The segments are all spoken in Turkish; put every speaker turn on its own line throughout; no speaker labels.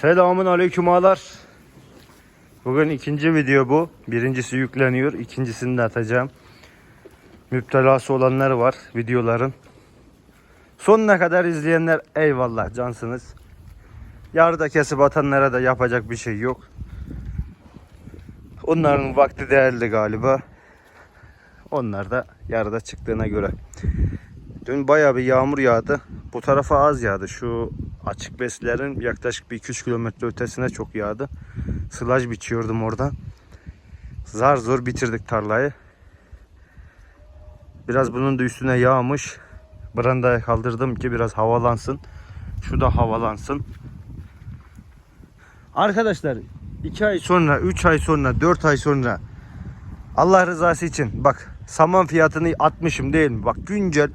Selamun aleyküm ağalar. Bugün ikinci video bu. Birincisi yükleniyor. ikincisini de atacağım. Müptelası olanlar var videoların. Sonuna kadar izleyenler eyvallah cansınız. Yarıda kesip atanlara da yapacak bir şey yok. Onların vakti değerli galiba. Onlar da yarıda çıktığına göre. Dün bayağı bir yağmur yağdı. Bu tarafa az yağdı. Şu açık besilerin yaklaşık bir 2-3 kilometre ötesine çok yağdı. Sılaj biçiyordum orada. Zar zor bitirdik tarlayı. Biraz bunun da üstüne yağmış. Brandaya kaldırdım ki biraz havalansın. Şu da havalansın. Arkadaşlar 2 ay sonra, 3 ay sonra, 4 ay sonra Allah rızası için bak saman fiyatını atmışım değil mi? Bak güncel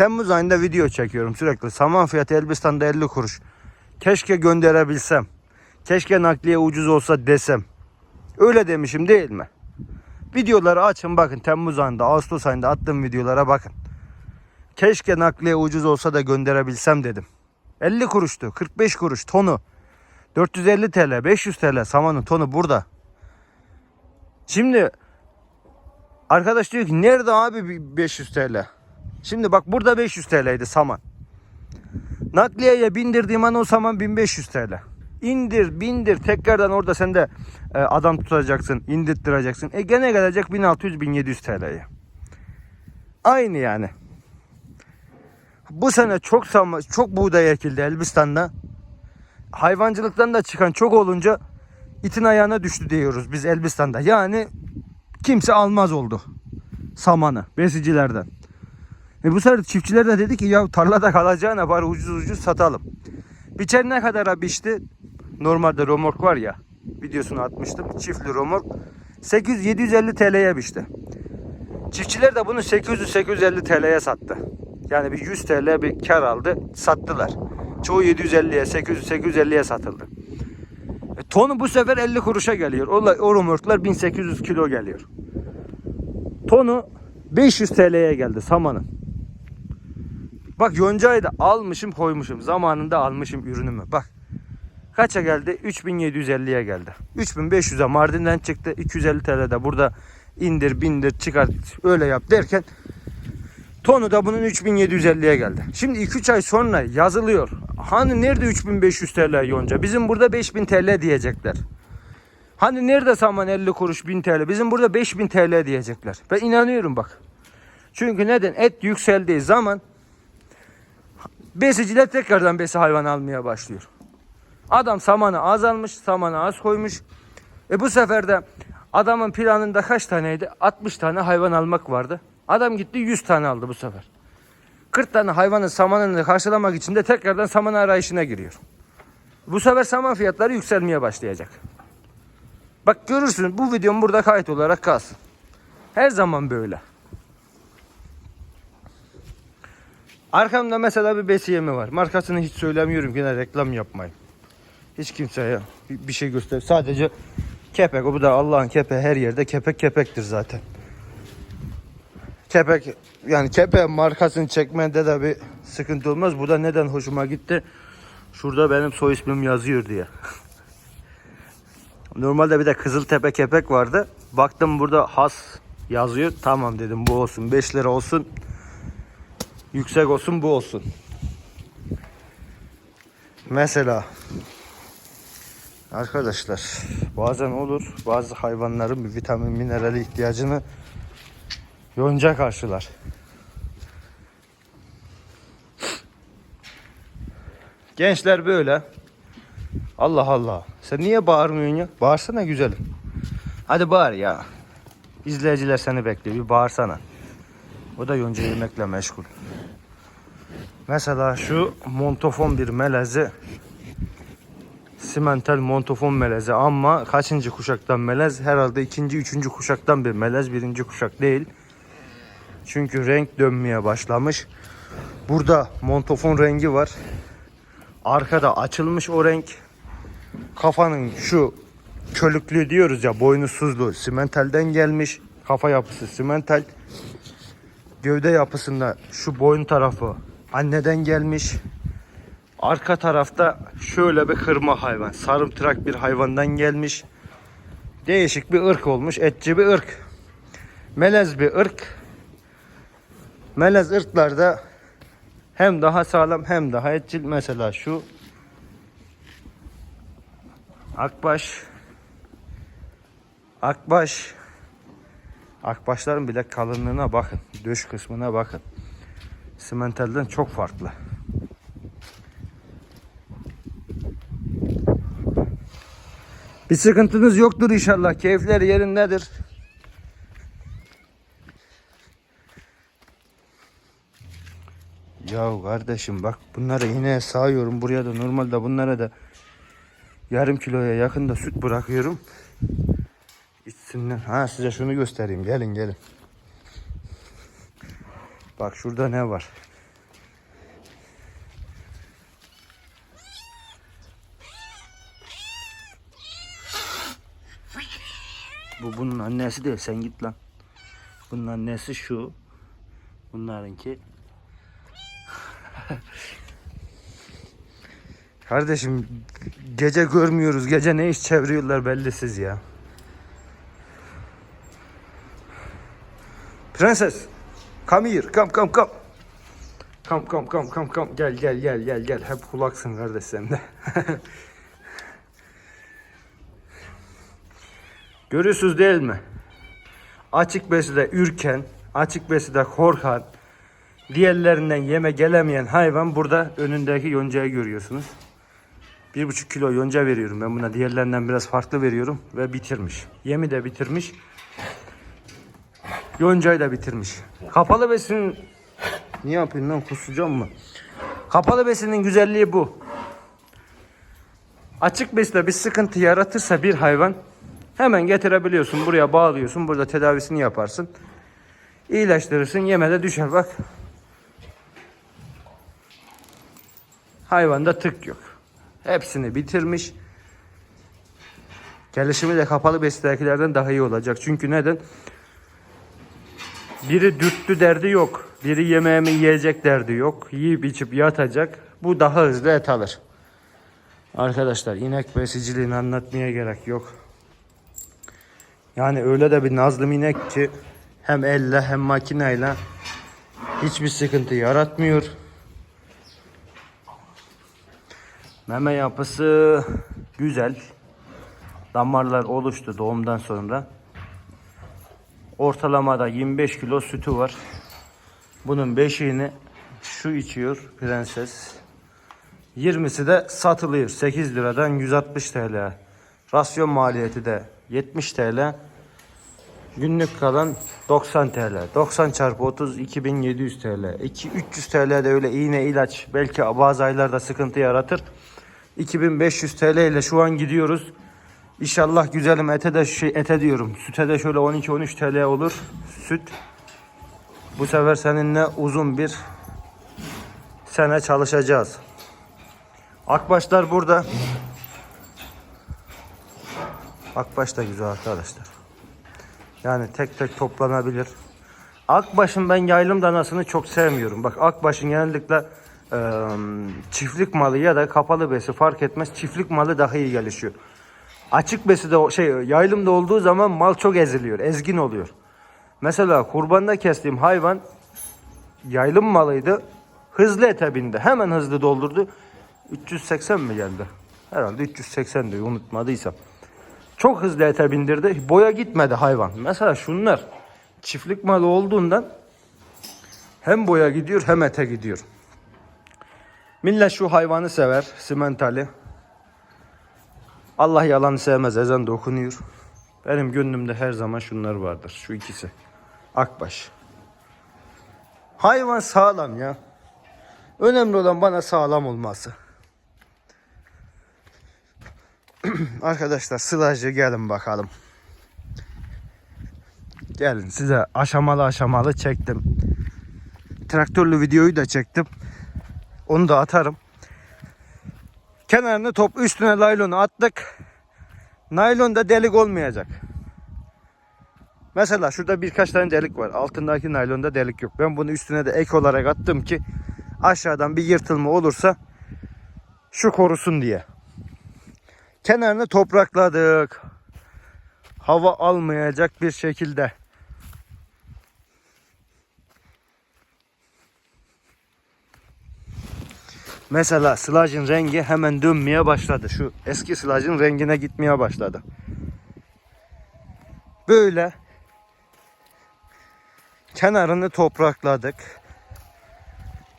Temmuz ayında video çekiyorum sürekli. Saman fiyatı Elbistan'da 50 kuruş. Keşke gönderebilsem. Keşke nakliye ucuz olsa desem. Öyle demişim değil mi? Videoları açın bakın Temmuz ayında, Ağustos ayında attığım videolara bakın. Keşke nakliye ucuz olsa da gönderebilsem dedim. 50 kuruştu, 45 kuruş tonu. 450 TL, 500 TL samanın tonu burada. Şimdi arkadaş diyor ki nerede abi bir 500 TL? Şimdi bak burada 500 TL'ydi saman. Nakliyeye bindirdiğim an o saman 1500 TL. İndir bindir tekrardan orada sen de e, adam tutacaksın indirttireceksin. E gene gelecek 1600-1700 TL'ye. Aynı yani. Bu sene çok çok buğday ekildi Elbistan'da. Hayvancılıktan da çıkan çok olunca itin ayağına düştü diyoruz biz Elbistan'da. Yani kimse almaz oldu samanı besicilerden. E bu sefer çiftçiler de dedi ki ya tarlada kalacağına bari ucuz ucuz satalım. Biçer ne kadara biçti? Normalde romork var ya videosunu atmıştım. Çiftli romork 800-750 TL'ye biçti. Çiftçiler de bunu 800-850 TL'ye sattı. Yani bir 100 TL bir kar aldı sattılar. Çoğu 750'ye 800-850'ye satıldı. E, tonu bu sefer 50 kuruşa geliyor. O, o romorklar 1800 kilo geliyor. Tonu 500 TL'ye geldi samanın. Bak yoncayı da almışım koymuşum. Zamanında almışım ürünümü. Bak. Kaça geldi? 3750'ye geldi. 3500'e Mardin'den çıktı. 250 TL'de burada indir bindir çıkart öyle yap derken tonu da bunun 3750'ye geldi. Şimdi 2-3 ay sonra yazılıyor. Hani nerede 3500 TL yonca? Bizim burada 5000 TL diyecekler. Hani nerede saman 50 kuruş 1000 TL? Bizim burada 5000 TL diyecekler. Ben inanıyorum bak. Çünkü neden? Et yükseldiği zaman besiciler tekrardan besi hayvan almaya başlıyor. Adam samanı az almış, samanı az koymuş. E bu sefer de adamın planında kaç taneydi? 60 tane hayvan almak vardı. Adam gitti 100 tane aldı bu sefer. 40 tane hayvanın samanını karşılamak için de tekrardan saman arayışına giriyor. Bu sefer saman fiyatları yükselmeye başlayacak. Bak görürsün bu videom burada kayıt olarak kalsın. Her zaman böyle. Arkamda mesela bir besiyemi var. Markasını hiç söylemiyorum yine reklam yapmayın. Hiç kimseye bir şey göster. Sadece kepek. O bu da Allah'ın kepeği her yerde kepek kepektir zaten. Kepek yani kepek markasını çekmede de bir sıkıntı olmaz. Bu da neden hoşuma gitti? Şurada benim soy ismim yazıyor diye. Normalde bir de Kızıltepe kepek vardı. Baktım burada has yazıyor. Tamam dedim bu olsun. 5 lira olsun. Yüksek olsun bu olsun. Mesela arkadaşlar bazen olur bazı hayvanların bir vitamin minerali ihtiyacını yonca karşılar. Gençler böyle. Allah Allah. Sen niye bağırmıyorsun ya? Bağırsana güzelim. Hadi bağır ya. İzleyiciler seni bekliyor. Bir bağırsana. O da yonca yemekle meşgul. Mesela şu montofon bir melezi. Simental montofon melezi ama kaçıncı kuşaktan melez? Herhalde ikinci, üçüncü kuşaktan bir melez. Birinci kuşak değil. Çünkü renk dönmeye başlamış. Burada montofon rengi var. Arkada açılmış o renk. Kafanın şu kölüklü diyoruz ya boynuzsuzluğu simentalden gelmiş. Kafa yapısı simental. Gövde yapısında şu boyun tarafı anneden gelmiş. Arka tarafta şöyle bir kırma hayvan. Sarımtırak bir hayvandan gelmiş. Değişik bir ırk olmuş. Etçi bir ırk. Melez bir ırk. Melez ırklarda hem daha sağlam hem daha etçil. Mesela şu Akbaş Akbaş Akbaşların bile kalınlığına bakın. Döş kısmına bakın. Simentelden çok farklı. Bir sıkıntınız yoktur inşallah. Keyifler yerindedir. Ya kardeşim bak bunları yine sağıyorum. Buraya da normalde bunlara da yarım kiloya yakın da süt bırakıyorum. İçsinler. Ha size şunu göstereyim. Gelin gelin. Bak şurada ne var? Bu bunun annesi değil. Sen git lan. Bunun annesi şu. Bunlarınki. Kardeşim gece görmüyoruz. Gece ne iş çeviriyorlar bellisiz ya. Prenses. Come here. Come come come. Come come come come come. Gel gel gel gel gel. Hep kulaksın kardeş sen de. Görüyorsunuz değil mi? Açık beside ürken, açık beside korkan, diğerlerinden yeme gelemeyen hayvan burada önündeki yoncayı görüyorsunuz. Bir buçuk kilo yonca veriyorum ben buna. Diğerlerinden biraz farklı veriyorum ve bitirmiş. Yemi de bitirmiş. Yoncayı da bitirmiş. Kapalı besinin niye yapıyorsun lan kusacağım mı? Kapalı besinin güzelliği bu. Açık besle bir sıkıntı yaratırsa bir hayvan hemen getirebiliyorsun. Buraya bağlıyorsun. Burada tedavisini yaparsın. İyileştirirsin. Yeme de düşer bak. Hayvanda tık yok. Hepsini bitirmiş. Gelişimi de kapalı beslekilerden daha iyi olacak. Çünkü neden? Biri dürttü derdi yok. Biri yemeğimi yiyecek derdi yok. Yiyip içip yatacak. Bu daha hızlı et alır. Arkadaşlar inek besiciliğini anlatmaya gerek yok. Yani öyle de bir nazlı inek ki hem elle hem makineyle hiçbir sıkıntı yaratmıyor. Meme yapısı güzel. Damarlar oluştu doğumdan sonra. Ortalamada 25 kilo sütü var. Bunun 5'ini şu içiyor prenses. 20'si de satılıyor 8 liradan 160 TL. Rasyon maliyeti de 70 TL. Günlük kalan 90 TL. 90 çarpı 30 2700 TL. 2 300 TL de öyle iğne ilaç belki bazı aylarda sıkıntı yaratır. 2500 TL ile şu an gidiyoruz. İnşallah güzelim ete de şey ete diyorum. Süte de şöyle 12-13 TL olur. Süt. Bu sefer seninle uzun bir sene çalışacağız. Akbaşlar burada. Akbaş da güzel arkadaşlar. Yani tek tek toplanabilir. Akbaşın ben yaylım danasını çok sevmiyorum. Bak akbaşın genellikle e, çiftlik malı ya da kapalı besi fark etmez. Çiftlik malı daha iyi gelişiyor. Açık besi de o- şey yaylımda olduğu zaman mal çok eziliyor, ezgin oluyor. Mesela kurbanda kestiğim hayvan yaylım malıydı. Hızlı ete bindi. Hemen hızlı doldurdu. 380 mi geldi? Herhalde 380 diyor unutmadıysam. Çok hızlı ete bindirdi. Boya gitmedi hayvan. Mesela şunlar çiftlik malı olduğundan hem boya gidiyor hem ete gidiyor. Millet şu hayvanı sever. Simentali. Allah yalanı sevmez. Ezan da okunuyor. Benim gönlümde her zaman şunlar vardır. Şu ikisi. Akbaş. Hayvan sağlam ya. Önemli olan bana sağlam olması. Arkadaşlar sılacı gelin bakalım. Gelin size aşamalı aşamalı çektim. Traktörlü videoyu da çektim. Onu da atarım. Kenarını top üstüne laylonu attık. Naylonda delik olmayacak. Mesela şurada birkaç tane delik var. Altındaki naylonda delik yok. Ben bunu üstüne de ek olarak attım ki aşağıdan bir yırtılma olursa Şu korusun diye. Kenarını toprakladık. Hava almayacak bir şekilde. Mesela sılacın rengi hemen dönmeye başladı. Şu eski sılacın rengine gitmeye başladı. Böyle kenarını toprakladık.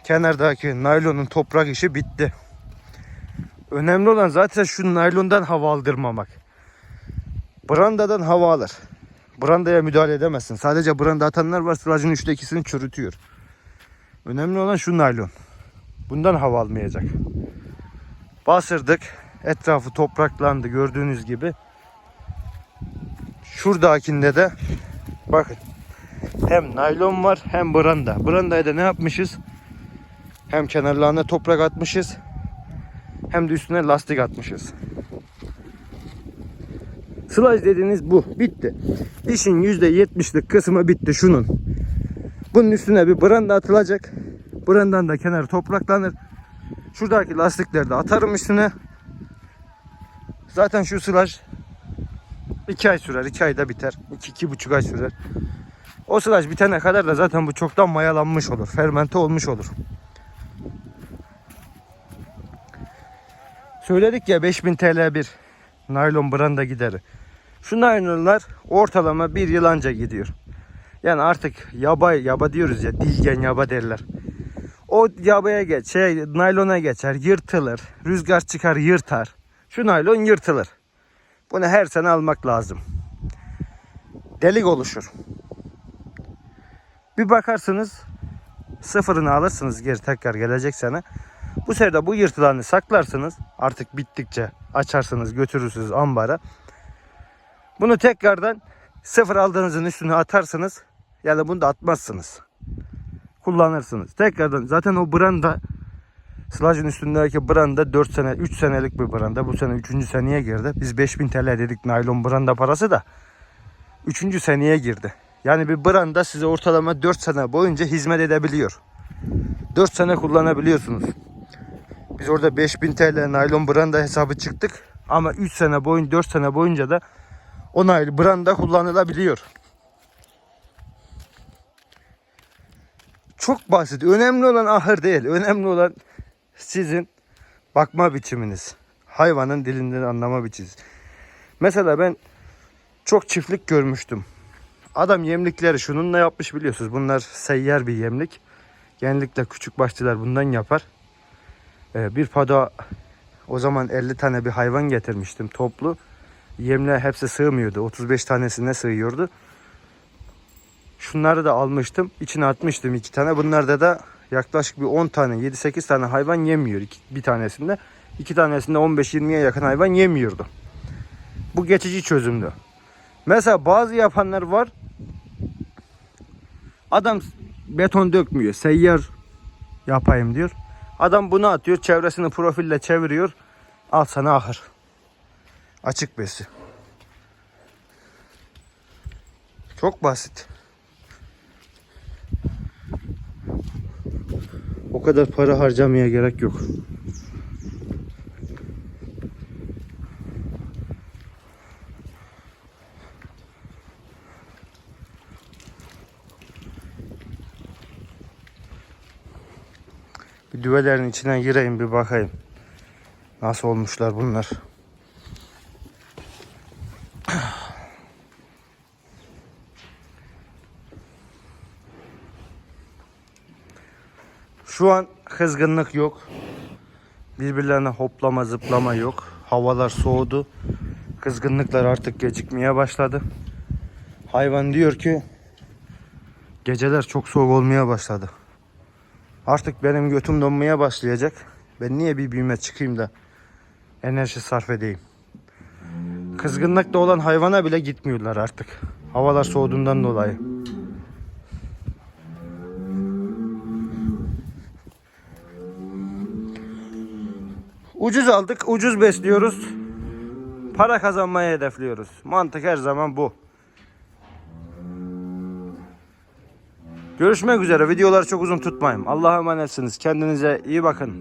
Kenardaki naylonun toprak işi bitti. Önemli olan zaten şu naylondan hava aldırmamak. Brandadan hava alır. Brandaya müdahale edemezsin. Sadece branda atanlar var sılacın üçte ikisini çürütüyor. Önemli olan şu naylon. Bundan hava almayacak. Basırdık. Etrafı topraklandı gördüğünüz gibi. Şuradakinde de bakın hem naylon var hem branda. Brandaya da ne yapmışız? Hem kenarlarına toprak atmışız hem de üstüne lastik atmışız. Sılaj dediğiniz bu. Bitti. İşin %70'lik kısmı bitti şunun. Bunun üstüne bir branda atılacak. Brandan da kenarı topraklanır. Şuradaki lastikleri de atarım üstüne. Zaten şu sılaj 2 ay sürer. 2 ayda biter. 2-2,5 ay sürer. O sılaj bitene kadar da zaten bu çoktan mayalanmış olur. Fermente olmuş olur. Söyledik ya 5000 TL bir naylon branda gideri. Şu naylonlar ortalama bir yıl anca gidiyor. Yani artık yaba yaba diyoruz ya dilgen yaba derler. O yabaya geç, şey, naylona geçer, yırtılır. Rüzgar çıkar, yırtar. Şu naylon yırtılır. Bunu her sene almak lazım. Delik oluşur. Bir bakarsınız sıfırını alırsınız geri tekrar gelecek sene. Bu sefer de bu yırtılanı saklarsınız. Artık bittikçe açarsınız götürürsünüz ambara. Bunu tekrardan sıfır aldığınızın üstüne atarsınız. Ya da bunu da atmazsınız. Kullanırsınız. Tekrardan zaten o branda Sılajın üstündeki branda 4 sene 3 senelik bir branda. Bu sene 3. seneye girdi. Biz 5000 TL dedik naylon branda parası da 3. seneye girdi. Yani bir branda size ortalama 4 sene boyunca hizmet edebiliyor. 4 sene kullanabiliyorsunuz. Biz orada 5000 TL naylon branda hesabı çıktık. Ama 3 sene boyunca 4 sene boyunca da o naylon branda kullanılabiliyor. Çok basit. Önemli olan ahır değil. Önemli olan sizin bakma biçiminiz. Hayvanın dilinden anlama biçiminiz. Mesela ben çok çiftlik görmüştüm. Adam yemlikleri şununla yapmış biliyorsunuz. Bunlar seyyar bir yemlik. Genellikle küçük başçılar bundan yapar. Ee, bir pada o zaman 50 tane bir hayvan getirmiştim toplu. Yemle hepsi sığmıyordu. 35 tanesine sığıyordu. Şunları da almıştım. İçine atmıştım iki tane. Bunlarda da yaklaşık bir 10 tane 7-8 tane hayvan yemiyor iki, bir tanesinde. iki tanesinde 15-20'ye yakın hayvan yemiyordu. Bu geçici çözümdü. Mesela bazı yapanlar var. Adam beton dökmüyor. Seyyar yapayım diyor. Adam bunu atıyor. Çevresini profille çeviriyor. Al sana ahır. Açık besi. Çok basit. Kadar para harcamaya gerek yok. Bir düvelerin içine gireyim bir bakayım. Nasıl olmuşlar bunlar. Şu an kızgınlık yok. Birbirlerine hoplama zıplama yok. Havalar soğudu. Kızgınlıklar artık gecikmeye başladı. Hayvan diyor ki geceler çok soğuk olmaya başladı. Artık benim götüm donmaya başlayacak. Ben niye bir büyüme çıkayım da enerji sarf edeyim. Kızgınlıkta olan hayvana bile gitmiyorlar artık. Havalar soğuduğundan dolayı. Ucuz aldık, ucuz besliyoruz. Para kazanmayı hedefliyoruz. Mantık her zaman bu. Görüşmek üzere. Videoları çok uzun tutmayayım. Allah'a emanetsiniz. Kendinize iyi bakın.